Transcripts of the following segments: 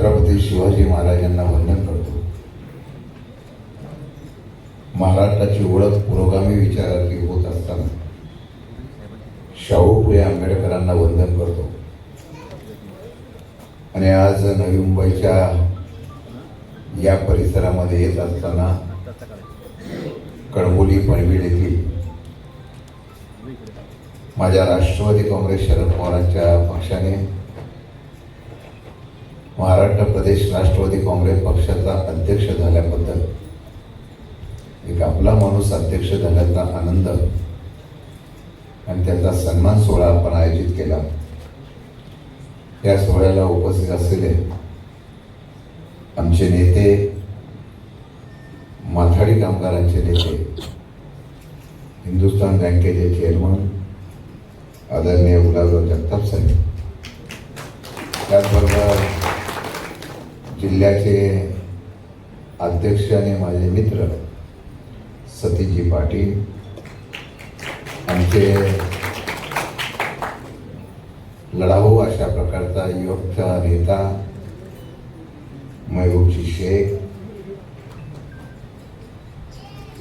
छत्रपती शिवाजी महाराजांना वंदन करतो. महाराष्ट्राची ओळख पुरोगामी विचारातली होत असताना शाहू फुले आंबेडकरांना वंदन करतो. आणि आज नवी मुंबईच्या या परिसरामध्ये येत असताना कडबोली पनवेल येथील माझ्या राष्ट्रवादी काँग्रेस शरद पवारांच्या पक्षाने महाराष्ट्र प्रदेश राष्ट्रवादी काँग्रेस पक्षाचा अध्यक्ष झाल्याबद्दल एक आपला माणूस अध्यक्ष झाल्याचा आनंद आणि त्याचा सन्मान सोहळा आपण आयोजित केला. या सोहळ्याला उपस्थित असलेले आमचे नेते माथाडी कामगारांचे नेते हिंदुस्थान बँकेचे चेअरमन आदरणीय गुलाबराव जगताप साहेब. त्याचबरोबर जिल्ह्याचे अध्यक्ष आणि माझे मित्र सतीजी पाटील आमचे लढाऊ अशा प्रकारचा युवकचा नेता महबूबजी शेख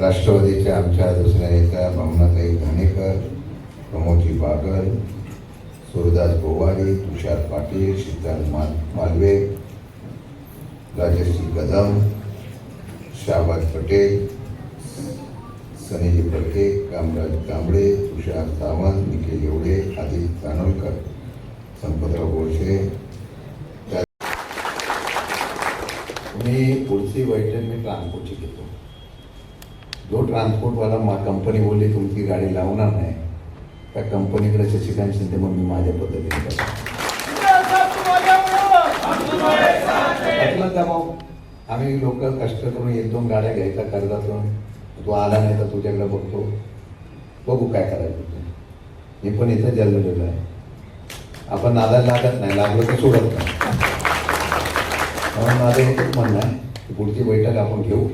राष्ट्रवादीच्या आमच्या दुसऱ्या नेत्या भावनाताई घाणेकर प्रमोदजी बागल सूरदास गोवारी तुषार पाटील सिद्धार्थ माल मालवे राजश्री कदम शाहबाज पटेल सनीजी फडके कामराज कांबळे तुषार सावंत निखिल येवडे आदित्य कानोलकर संपतराव त्या- मी पुढची बैठक मी ट्रान्सपोर्टची घेतो. जो ट्रान्सपोर्टवाला मा कंपनी बोलली तुमची गाडी लावणार नाही त्या कंपनीकडे शशिकांत शिंदे मग मी माझ्या पद्धतीने करतो म्हटलं का मग आम्ही लोक कष्ट करून एक दोन गाड्या घ्यायचा कर्जातून. तू आला नाही तर तुझ्याकडे बघतो. बघू काय करायचं तू. मी पण इथं जन्मलेलो आहे. आपण नादाला लागत नाही. लागलं तर सोडत नाही. म्हणून माझं एकच म्हणणं आहे की पुढची बैठक आपण घेऊ.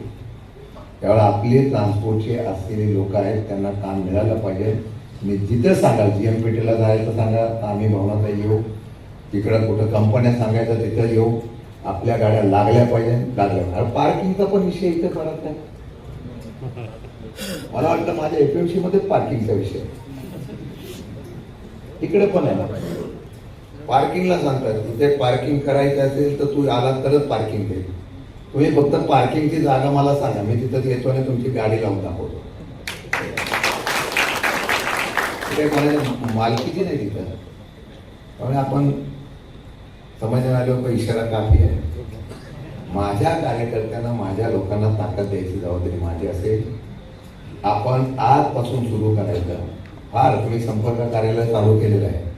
त्यावेळेला आपले ट्रान्सपोर्टचे असलेले लोक आहेत त्यांना काम मिळालं पाहिजे. मी जिथं सांगाल जी एम पी टीला जायचं सांगा आम्ही भवनात येऊ. तिकडं कुठं कंपन्या सांगायचं तिथं येऊ. आपल्या गाड्या लागल्या पाहिजे लागल्या पार्किंगचा पण विषय इथं करत नाही. मला वाटतं माझ्या एपीएमसी मध्ये पार्किंगचा विषय तिकडे इकडे पण आहे ना. पार्किंगला सांगतात तिथे पार्किंग करायचं असेल तर तू आला तरच पार्किंग दे तुम्ही फक्त पार्किंगची जागा मला सांगा. मी तिथं येतो आणि तुमची गाडी लावून दाखवतो. तिथे कोणाच्या मालकीची नाही तिथं. त्यामुळे आपण समजणारे लोक इशारा काफी आहे. माझ्या कार्यकर्त्यांना माझ्या लोकांना ताकद द्यायची जबाबदारी माझी असेल. आपण आजपासून सुरू करायचं. फार तुम्ही संपर्क कार्यालय चालू केलेलं आहे.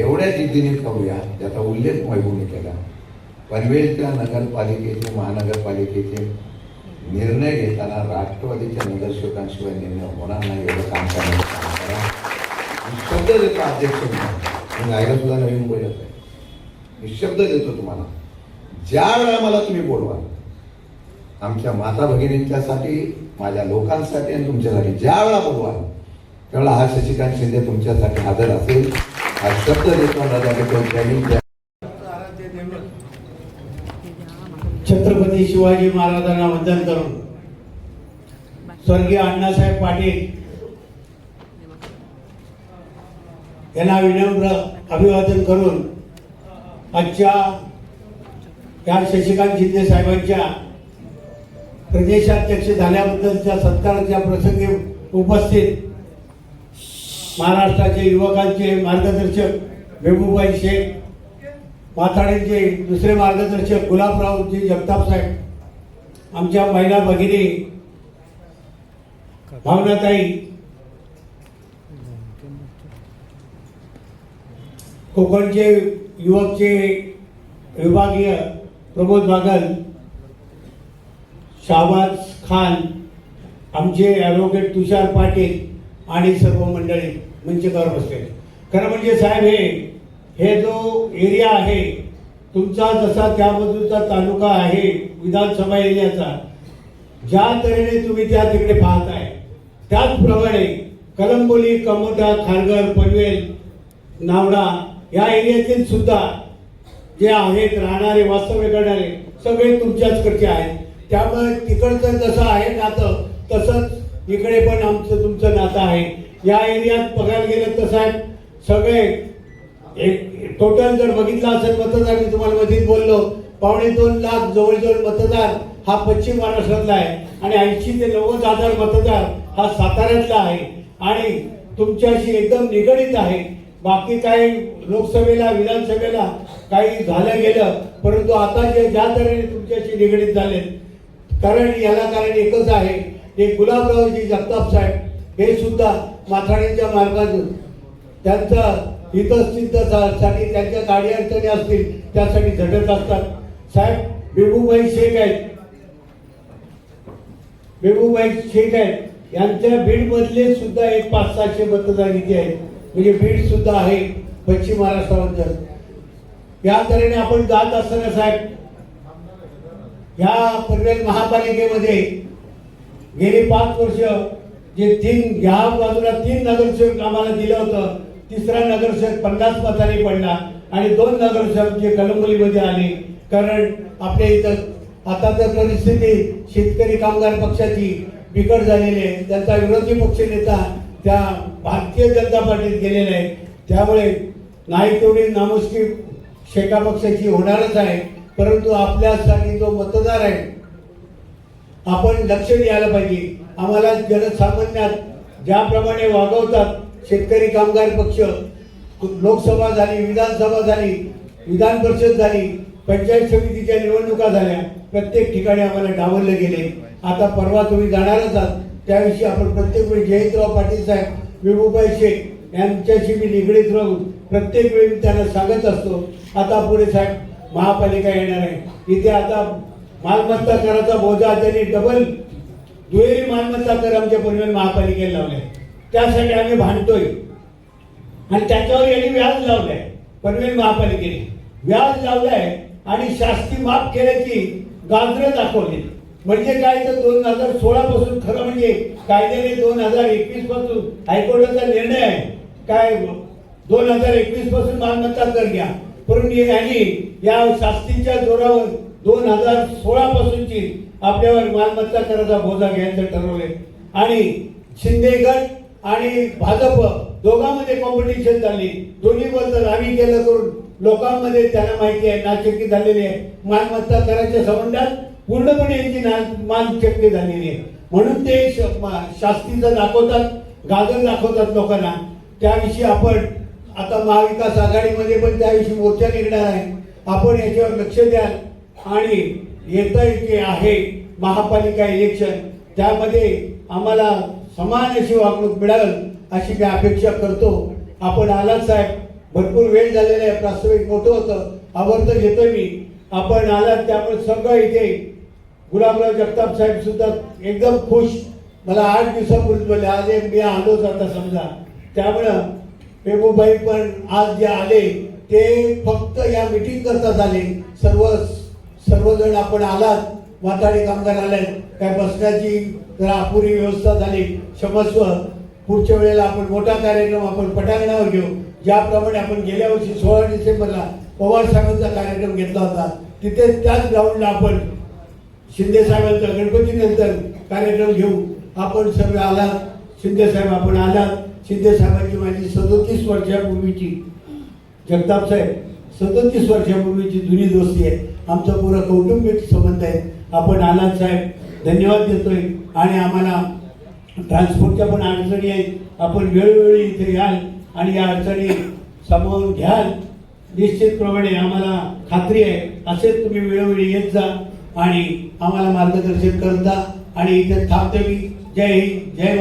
एवढ्या जिद्दीने करूया त्याचा उल्लेख महबूबने केला. पनवेलच्या नगरपालिकेचे महानगरपालिकेचे निर्णय घेताना राष्ट्रवादीच्या नगरसेवकांशिवाय निर्णय होणार नाही एवढं काम करण्याचं काम करा. मी शब्द देतो अध्यक्ष. म्हणून. मी सुद्धा नवीन बोलत आहे. मी शब्द देतो तुम्हाला. ज्या वेळा मला तुम्ही बोलवाल आमच्या माता भगिनींच्यासाठी माझ्या लोकांसाठी आणि तुमच्यासाठी ज्या वेळा बोलवाल त्यावेळेला हा शशिकांत शिंदे तुमच्यासाठी हजर असेल. हा शब्द देतो राजा छत्रपती शिवाजी महाराजांना वंदन करून स्वर्गीय अण्णासाहेब पाटील यांना विनम्र अभिवादन करून आजच्या या शशिकांत शिंदे साहेबांच्या प्रदेशाध्यक्ष झाल्याबद्दलच्या सत्काराच्या प्रसंगी उपस्थित महाराष्ट्राचे युवकांचे मार्गदर्शक मेहबूबाई शेख माथाडीचे दुसरे मार्गदर्शक गुलाबरावजी जगताप साहेब आमच्या महिला भगिनी भावनाताई कोकणचे युवकचे विभागीय प्रमोद बागल शाहबाज खान आमचे ॲडव्होकेट तुषार पाटील आणि सर्व मंडळी मंचकावर बसले खरं म्हणजे साहेब हे हे जो एरिया आहे तुमचा जसा त्या बाजूचा तालुका आहे विधानसभा एरियाचा ज्या तऱ्हेने तुम्ही त्या तिकडे पाहताय त्याचप्रमाणे कलंबोली कमोटा खारघर पनवेल नावडा या एरियातील सुद्धा जे आहेत राहणारे वास्तव्य करणारे सगळे तुमच्याचकडचे आहेत. त्यामुळे तिकडचं जसं आहे नातं तसंच इकडे पण आमचं तुमचं नातं आहे. या एरियात बघायला गेलं तर साहेब सगळे एक टोटल जर बघितलं असेल मतदार मी तुम्हाला मधीत बोललो पावणे दोन लाख जवळजवळ मतदार हा पश्चिम महाराष्ट्रातला आहे आणि ऐंशी ते नव्वद हजार मतदार हा साताऱ्यातला आहे. आणि तुमच्याशी एकदम निगडीत आहे. बाकी काही लोकसभेला विधानसभेला काही झालं गेलं परंतु आता जे ज्या तऱ्हेने तुमच्याशी निगडीत झाले कारण याला कारण एकच आहे ते गुलाबरावजी जगताप साहेब हे सुद्धा माथाड्यांच्या मार्गातून त्यांचं हितस्थितसाठी त्यांच्या गाडी अडचणी असतील त्यासाठी झटत असतात. साहेब बेबूबाई शेख आहेत. बेबूबाई शेख आहेत. यांच्या बीडमधले सुद्धा एक पाच सहाशे मतदार इथे आहेत. म्हणजे बीड सुद्धा आहे पश्चिम महाराष्ट्राबद्दल या तऱ्हेने आपण जात असताना साहेब ह्या पनवेल महापालिकेमध्ये गेली पाच वर्ष जे तीन ह्या बाजूला तीन नगरसेवक आम्हाला दिलं होतं. तिसरा नगरसेवक पन्नास मतांनी पडला आणि दोन नगरसेवक जे कलंबोलीमध्ये आले. कारण आपल्या इथं आता तर परिस्थिती शेतकरी कामगार पक्षाची बिकट झालेली आहे. त्यांचा विरोधी पक्ष नेता त्या भारतीय जनता पार्टीत गेलेल्या आहे त्यामुळे नाही तेवढी नामुष्की शेका पक्षाची होणारच आहे. परंतु आपल्यासाठी जो मतदार आहे आपण लक्ष द्यायला पाहिजे. आम्हाला जनसामान्यात ज्याप्रमाणे वागवतात शेतकरी कामगार पक्ष लोकसभा झाली विधानसभा झाली विधान परिषद झाली पंचायत समितीच्या निवडणुका झाल्या प्रत्येक ठिकाणी आम्हाला डावलले गेले. आता परवा तुम्ही जाणारच आहात. त्याविषयी आपण प्रत्येक वेळी जयंतराव पाटील साहेब विभूभाई शेख यांच्याशी मी निगडीत राहून प्रत्येक वेळी मी त्यांना सांगत असतो आता पुढे साहेब महापालिका येणार आहे. इथे आता मालमत्ता कराचा बोजा त्यांनी डबल दुहेरी मालमत्ता कर आमच्या पनवेल महापालिकेला लावलाय त्यासाठी आम्ही भांडतोय. आणि त्याच्यावर यांनी व्याज लावलंय पनवेल महापालिकेने. व्याज लावलंय आणि शास्ती माफ केल्याची गाजरं दाखवली. म्हणजे काय तर दोन हजार सोळा पासून खरं म्हणजे कायद्याने दोन हजार एकवीसपासून हायकोर्टाचा निर्णय आहे. काय दोन हजार एकवीसपासून मालमत्ता कर घ्या. परंतु यांनी या शास्तीच्या जोरावर दोन हजार सोळा पासूनची आपल्यावर मालमत्ता कराचा बोजा घ्यायचं ठरवलंय. आणि शिंदे गट आणि भाजप दोघांमध्ये कॉम्पिटिशन झाली दोन्ही बद्दल आम्ही केलं करून लोकांमध्ये त्यांना माहिती आहे नाचकी झालेली आहे. मालमत्ता कराच्या संबंधात पूर्णपणे यांची ना- मालचक्की झालेली आहे. म्हणून ते श- मा- शास्तीचं दाखवतात गाजर दाखवतात लोकांना त्याविषयी आपण आता महाविकास आघाडीमध्ये पण त्याविषयी मोर्चा निघणार आहे. आपण याच्यावर लक्ष द्याल. आणि येतं जे आहे महापालिका इलेक्शन त्यामध्ये आम्हाला समान अशी वागणूक मिळाल अशी मी अपेक्षा करतो. आपण आलात साहेब. भरपूर वेळ झालेला आहे. प्रास्ताविक मोठं होतं. आवर्त घेतो मी. आपण आलात त्यामुळे सगळं इथे गुलाबराव जगताप साहेब सुद्धा एकदम खुश. मला आठ दिवसापूर्वी बोलले आज एक मी आलोच आता समजा. त्यामुळं पेबूबाई पण आज जे आले ते फक्त या मिटिंग करता आले सर्व सर्वजण आपण आलात माथाडी कामगार आले काय बसण्याची जरा अपुरी व्यवस्था झाली. क्षमस्व पुढच्या वेळेला आपण मोठा कार्यक्रम आपण पटांगणावर घेऊ. ज्याप्रमाणे आपण गेल्या वर्षी सोळा डिसेंबरला पवार साहेबांचा कार्यक्रम घेतला होता तिथे त्याच ग्राउंडला आपण शिंदे साहेबांचा गणपती नंतर कार्यक्रम घेऊ आपण सगळे आलात. शिंदे साहेब आपण आलात. शिंदे साहेबांची माझी सदोतीस वर्षापूर्वीची जगताप साहेब सदोतीस वर्षापूर्वीची जुनी दोस्ती आहे. आमचा पुरा कौटुंबिक संबंध आहे. आपण आलात साहेब. धन्यवाद देतोय. आणि आम्हाला ट्रान्सपोर्टच्या पण अडचणी आहेत. आपण वेळोवेळी इथे याल आणि या अडचणी सामावून घ्याल. निश्चितप्रमाणे आम्हाला खात्री आहे. असेच तुम्ही वेळोवेळी येत जा. आणि आम्हाला मार्गदर्शन करता आणि इथे थांबतो मी. जय हिंद जय